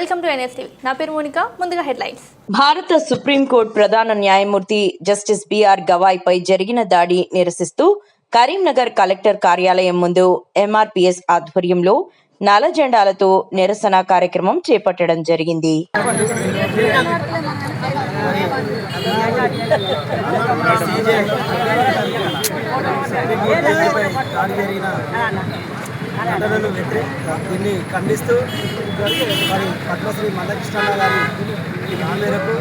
Welcome to NSTV నా పేరు Monica. ముందుగా హెడ్లైన్స్. భారత సుప్రీంకోర్టు ప్రధాన న్యాయమూర్తి జస్టిస్ బిఆర్ గవాయ్పై జరిగిన దాడి నిరసిస్తూ కరీంనగర్ కలెక్టర్ కార్యాలయం ముందు ఎంఆర్పీఎస్ ఆధ్వర్యంలో నల్ల జెండాలతో నిరసన కార్యక్రమం చేపట్టడం జరిగింది. ఘటనను వ్యతిరేక దీన్ని ఖండిస్తూ మరి పద్మశ్రీ మందకృష్ణ గారి మేరకు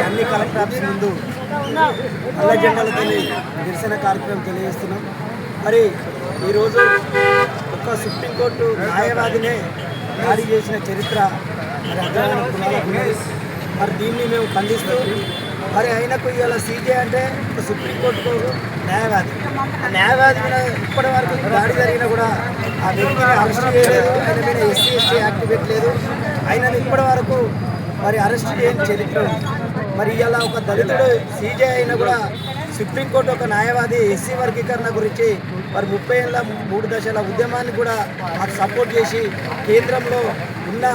అన్ని కలెక్టర్ ఆఫీస్ ముందు అల్ల జెండాలతో నిరసన కార్యక్రమం తెలియజేస్తున్నాం. మరి ఈరోజు ఒక్క సుప్రీంకోర్టు న్యాయవాదినే దాడి చేసిన చరిత్ర మరి కులాలకు మరి దీన్ని మేము ఖండిస్తూ మరి ఆయనకు ఇవాళ సీజే అంటే ఒక సుప్రీంకోర్టుకు న్యాయవాది. ఆ న్యాయవాది మీద ఇప్పటి వరకు దాడి జరిగినా కూడా ఆ వ్యక్తిని అరెస్ట్ చేయలేదు ఆయన మీద ఎస్సీ ఎస్టీ యాక్ట్ పెట్టలేదు ఆయనను ఇప్పటి వరకు మరి అరెస్ట్ చేయని చరిత్ర మరి ఇలా ఒక దళితుడు సీజే అయినా కూడా సుప్రీంకోర్టు ఒక న్యాయవాది ఎస్సీ వర్గీకరణ గురించి మరి ముప్పై ఏళ్ళ మూడు దశల ఉద్యమాన్ని కూడా మాకు సపోర్ట్ చేసి కేంద్రంలో ఉన్న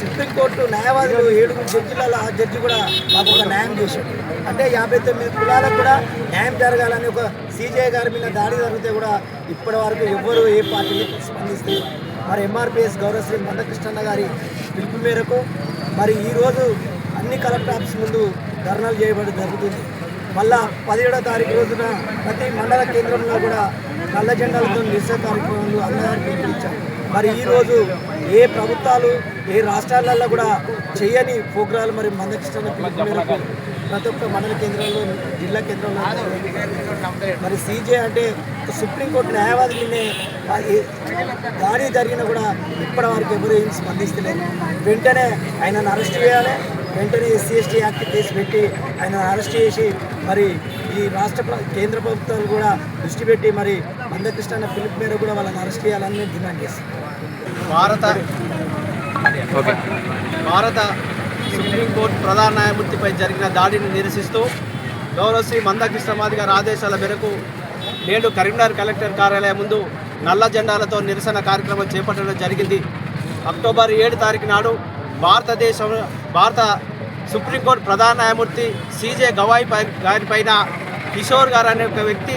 సుప్రీంకోర్టు న్యాయవాదులు ఏడుగురు జడ్జిల ఆ జడ్జి కూడా మాకు ఒక న్యాయం చేశాడు. అంటే యాభై తొమ్మిది కులాలకు కూడా న్యాయం జరగాలని ఒక సీజే గారి మీద దాడి జరిగితే కూడా ఇప్పటి వరకు ఎవ్వరూ ఏ పార్టీ స్పందిస్తే మరి ఎంఆర్పిఎస్ గౌరవశ్రీ మందకృష్ణ గారి పిలుపు మేరకు మరి ఈరోజు అన్ని కలెక్టర్ ఆఫీస్ ముందు ధర్నాలు చేయబడి జరుగుతుంది. మళ్ళా పదిహేడో తారీఖు రోజున ప్రతి మండల కేంద్రంలో కూడా నల్ల జెండాలతో నిరసన కార్యక్రమాలు అందరికీ పిలిచారు మరి ఈరోజు ఏ ప్రభుత్వాలు ఏ రాష్ట్రాలలో కూడా చేయని ప్రోగ్రాలు మరి మందకృష్ణ మేరకు ప్రతి ఒక్క మండల కేంద్రంలో జిల్లా కేంద్రంలో మరి సీజే అంటే సుప్రీంకోర్టు న్యాయవాది నిన్నే దాడి జరిగినా కూడా ఇప్పటి వరకు ఎవరు ఏం స్పందిస్తలేదు. వెంటనే ఆయనను అరెస్ట్ చేయాలి. వెంటనే ఎస్సీ ఎస్టీ యాక్ట్ కేసు పెట్టి ఆయనను అరెస్ట్ చేసి మరి ఈ రాష్ట్ర ప్ర- కేంద్ర ప్రభుత్వాలు కూడా దృష్టి పెట్టి మరి మందకృష్ణ పిలుపు మేరకు కూడా వాళ్ళని అరెస్ట్ చేయాలని మేము డిమాండ్ చేస్తాం. భారత భారత సుప్రీంకోర్టు ప్రధాన న్యాయమూర్తిపై జరిగిన దాడిని నిరసిస్తూ గౌరవశ్రీ మందకృష్ణ మాది గారి ఆదేశాల మేరకు నేడు కరీంనగర్ కలెక్టర్ కార్యాలయం ముందు నల్ల జెండాలతో నిరసన కార్యక్రమం చేపట్టడం జరిగింది. అక్టోబర్ ఏడు తారీఖు నాడు భారతదేశం భారత సుప్రీంకోర్టు ప్రధాన న్యాయమూర్తి సీజే గవాయి పై గారిపైన కిషోర్ గారు అనే ఒక వ్యక్తి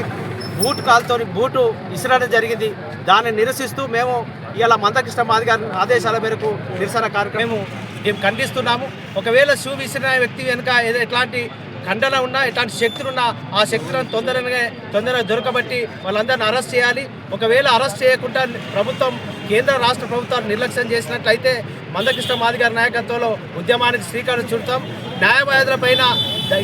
బూట్ కాల్తో బూటు ఇసరడం జరిగింది. దాన్ని నిరసిస్తూ మేము ఇలా మందకృష్ణ మాది గారి ఆదేశాల మేరకు నిరసన కార్యక్రమం మేము ఖండిస్తున్నాము. ఒకవేళ షూ విసిరిన వ్యక్తి వెనుక ఏదో ఎట్లాంటి ఖండన ఉన్నా ఇట్లాంటి శక్తులు ఉన్నా ఆ శక్తులను తొందరగా తొందరగా దొరకబట్టి వాళ్ళందరిని అరెస్ట్ చేయాలి. ఒకవేళ అరెస్ట్ చేయకుండా ప్రభుత్వం కేంద్ర రాష్ట్ర ప్రభుత్వాలు నిర్లక్ష్యం చేసినట్లయితే మందకృష్ణ మాది గారి నాయకత్వంలో ఉద్యమానికి శ్రీకారం చుడతాం. న్యాయవాదుల పైన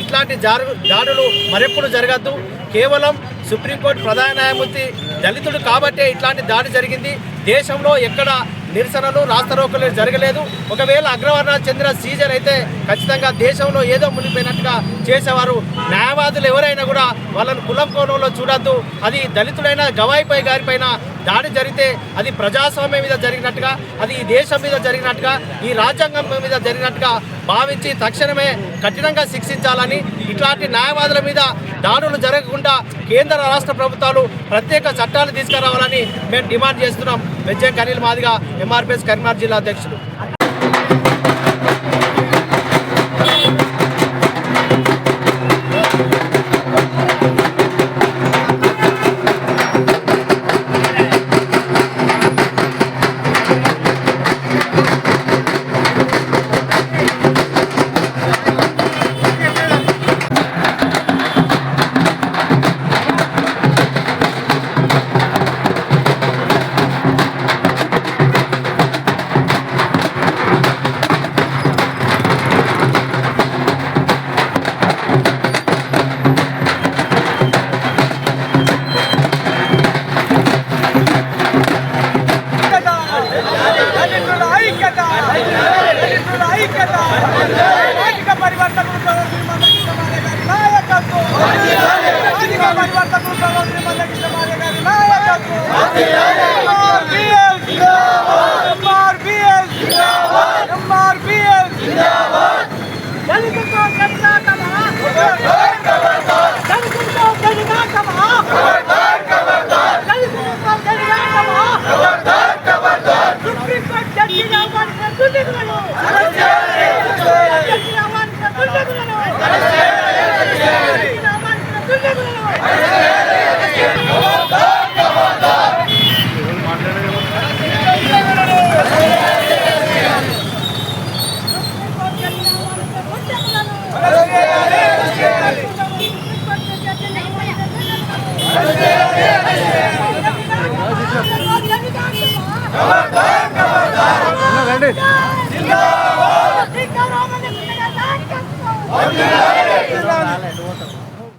ఇట్లాంటి జారు దాడులు మరెప్పుడు జరగద్దు. కేవలం సుప్రీంకోర్టు ప్రధాన న్యాయమూర్తి దళితుడు కాబట్టే ఇట్లాంటి దాడి జరిగింది. దేశంలో ఎక్కడ నిరసనలు రాస్తరోకలు జరగలేదు. ఒకవేళ అగ్రవర్ణానికి చెందిన సీజన్ అయితే ఖచ్చితంగా దేశంలో ఏదో మునిగిపోయినట్టుగా చేసేవారు. న్యాయవాదులు ఎవరైనా కూడా వాళ్ళను కులం కోణంలో చూడద్దు. అది దళితుడైన గవాయిపై గారిపైన దాడి జరిగితే అది ప్రజాస్వామ్యం మీద జరిగినట్టుగా అది ఈ దేశం మీద జరిగినట్టుగా ఈ రాజ్యాంగం మీద జరిగినట్టుగా భావించి తక్షణమే కఠినంగా శిక్షించాలని ఇట్లాంటి న్యాయవాదుల మీద దాడులు జరగకుండా కేంద్ర రాష్ట్ర ప్రభుత్వాలు ప్రత్యేక చట్టాలు తీసుకురావాలని మేము డిమాండ్ చేస్తున్నాం. వెజ్జం కనీల్ మాదిగా ఎంఆర్పిఎస్ కరీంనగర్ జిల్లా అధ్యక్షుడు Yeah. రండి.